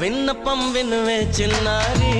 విన్నపం వినువే చిన్నారి